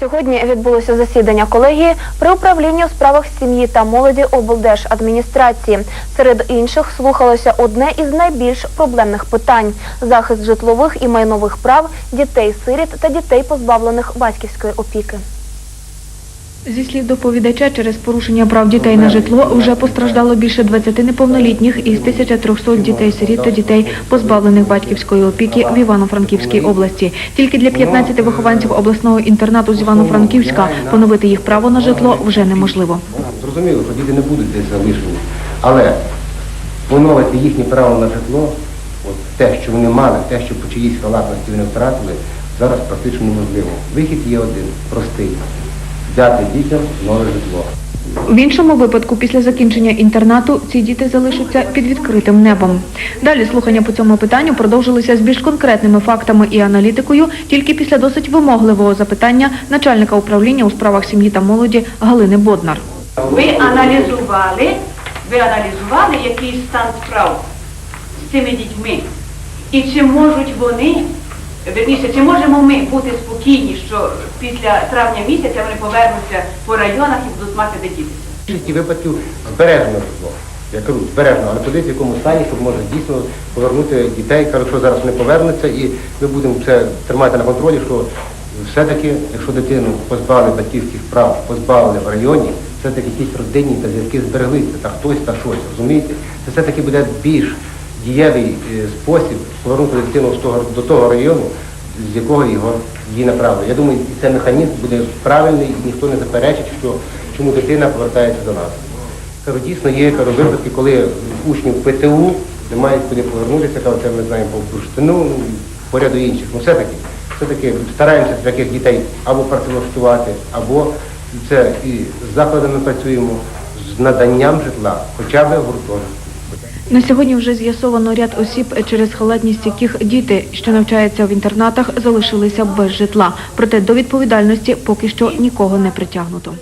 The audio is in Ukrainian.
Сьогодні відбулося засідання колегії при управлінні у справах сім'ї та молоді облдержадміністрації. Серед інших слухалося одне із найбільш проблемних питань захист житлових і майнових прав дітей-сиріт та дітей, позбавлених батьківської опіки. Зі слів доповідача, через порушення прав дітей на житло вже постраждало більше 20 неповнолітніх із 1300 дітей-сиріт та дітей, позбавлених батьківської опіки в Івано-Франківській області. Тільки для 15 вихованців обласного інтернату з Івано-Франківська поновити їх право на житло вже неможливо. Зрозуміло, що діти не будуть десь залишені. Але поновити їхнє право на житло, от те, що вони мали, те, що по чиїсь халатності вони втратили, зараз практично неможливо. Вихід є один, простий. Дати дітям нове житло. В іншому випадку, після закінчення інтернату, ці діти залишаться під відкритим небом. Далі слухання по цьому питанню продовжилися з більш конкретними фактами і аналітикою, тільки після досить вимогливого запитання начальника управління у справах сім'ї та молоді Галини Боднар. Ви аналізували, ви аналізували, який стан справ з цими дітьми? І чи можуть вони, верніше, чи можемо ми бути спокійні, що після травня місяця вони повернуться по районах і будуть мати дітися? В випадків збережено житло. Я кажу, збережено, але куди в якому стані, щоб може дійсно повернути дітей. Кажуть, що зараз вони повернуться і ми будемо це тримати на контролі, що все-таки, якщо дитину позбавили батьківських прав, позбавили в районі, все-таки якісь родинні та зв'язки збереглися, та хтось та щось, розумієте? Це все-таки буде більш дієвий е, спосіб повернути дитину до того району, з якого його її направили. Я думаю, і цей механізм буде правильний, і ніхто не заперечить, що чому дитина повертається до нас. Кажу, дійсно є кажу, випадки, коли учнів ПТУ не мають куди повернутися, кажу, це ми знаємо по бурштину, ну, по ряду інших. Ну все-таки, все-таки стараємося таких дітей або працевлаштувати, або це і з закладами працюємо, з наданням житла, хоча б гуртожитку. На сьогодні вже з'ясовано ряд осіб, через халатність яких діти, що навчаються в інтернатах, залишилися без житла. Проте до відповідальності поки що нікого не притягнуто.